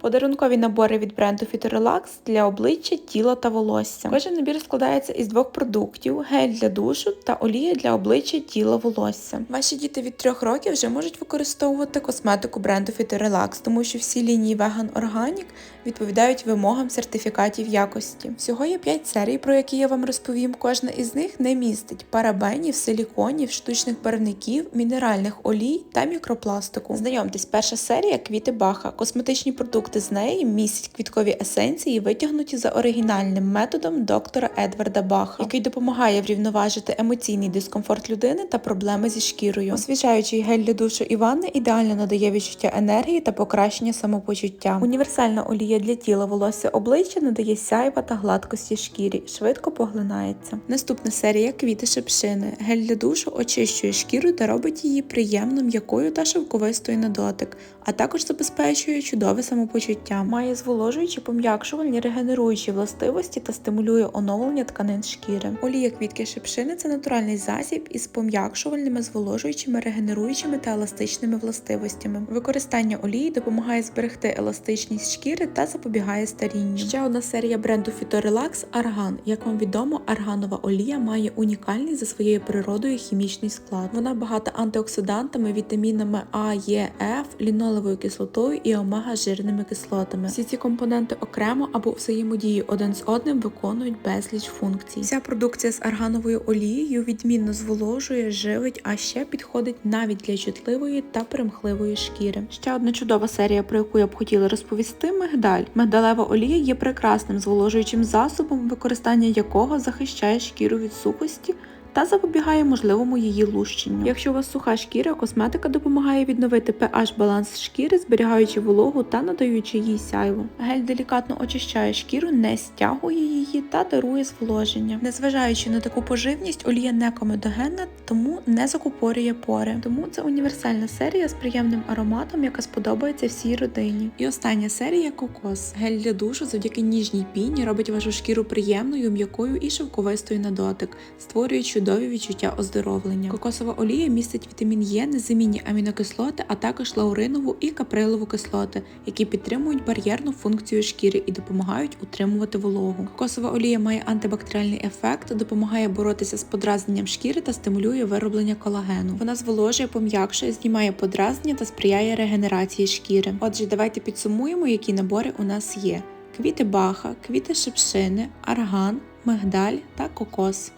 Подарункові набори від бренду Phytorelax для обличчя, тіла та волосся. Кожен набір складається із двох продуктів: гель для душу та олія для обличчя, тіла, волосся. Ваші діти від трьох років вже можуть використовувати косметику бренду Phytorelax, тому що всі лінії Vegan Organic відповідають вимогам сертифікатів якості. Всього є 5 серій, про які я вам розповім. Кожна із них не містить парабенів, силіконів, штучних барвників, мінеральних олій та мікропластику. Знайомтесь, перша серія квіти Баха. Косметичні продукти з неї містять квіткові есенції, витягнуті за оригінальним методом доктора Едварда Баха, який допомагає врівноважити емоційний дискомфорт людини та проблеми зі шкірою. Освіжаючий гель для душу і ванни ідеально надає відчуття енергії та покращення самопочуття. Універсальна олія для тіла волосся обличчя надає сяйва та гладкості шкірі, швидко поглинається. Наступна серія квіти шипшини. Гель для душу очищує шкіру та робить її приємно м'якою та шовковистою на дотик, а також забезпечує чудове самопочуття. Має зволожуючі, пом'якшувальні, регенеруючі властивості та стимулює оновлення тканин шкіри. Олія квітки шипшини це натуральний засіб із пом'якшувальними, зволожуючими, регенеруючими та еластичними властивостями. Використання олії допомагає зберегти еластичність шкіри та запобігає старінню. Ще одна серія бренду Phytorelax Argan. Як вам відомо, арганова олія має унікальний за своєю природою хімічний склад. Вона багата антиоксидантами, вітамінами А, Е, Ф, лінолевою кислотою і омега-жирними кислотами. Всі ці компоненти окремо або взаємодії один з одним виконують безліч функцій. Вся продукція з аргановою олією відмінно зволожує, живить, а ще підходить навіть для чутливої та примхливої шкіри. Ще одна чудова серія, про яку я б хотіла розповісти: мигдаль. Мигдалева олія є прекрасним зволожуючим засобом, використання якого захищає шкіру від сухості. Та запобігає можливому її лущенню. Якщо у вас суха шкіра, косметика допомагає відновити pH баланс шкіри, зберігаючи вологу та надаючи їй сяйву. Гель делікатно очищає шкіру, не стягує її та дарує зволоження. Незважаючи на таку поживність, олія не комедогенна, тому не закупорює пори. Тому це універсальна серія з приємним ароматом, яка сподобається всій родині. І остання серія кокос. Гель для душу завдяки ніжній піні робить вашу шкіру приємною, м'якою і шовковистою на дотик, створюючи чудові відчуття оздоровлення. Кокосова олія містить вітамін Е, незамінні амінокислоти, а також лауринову і каприлову кислоти, які підтримують бар'єрну функцію шкіри і допомагають утримувати вологу. Кокосова олія має антибактеріальний ефект, допомагає боротися з подразненням шкіри та стимулює вироблення колагену. Вона зволожує, пом'якшує, знімає подразнення та сприяє регенерації шкіри. Отже, давайте підсумуємо, які набори у нас є: квіти баха, квіти шипшини, арган, мигдаль та кокос.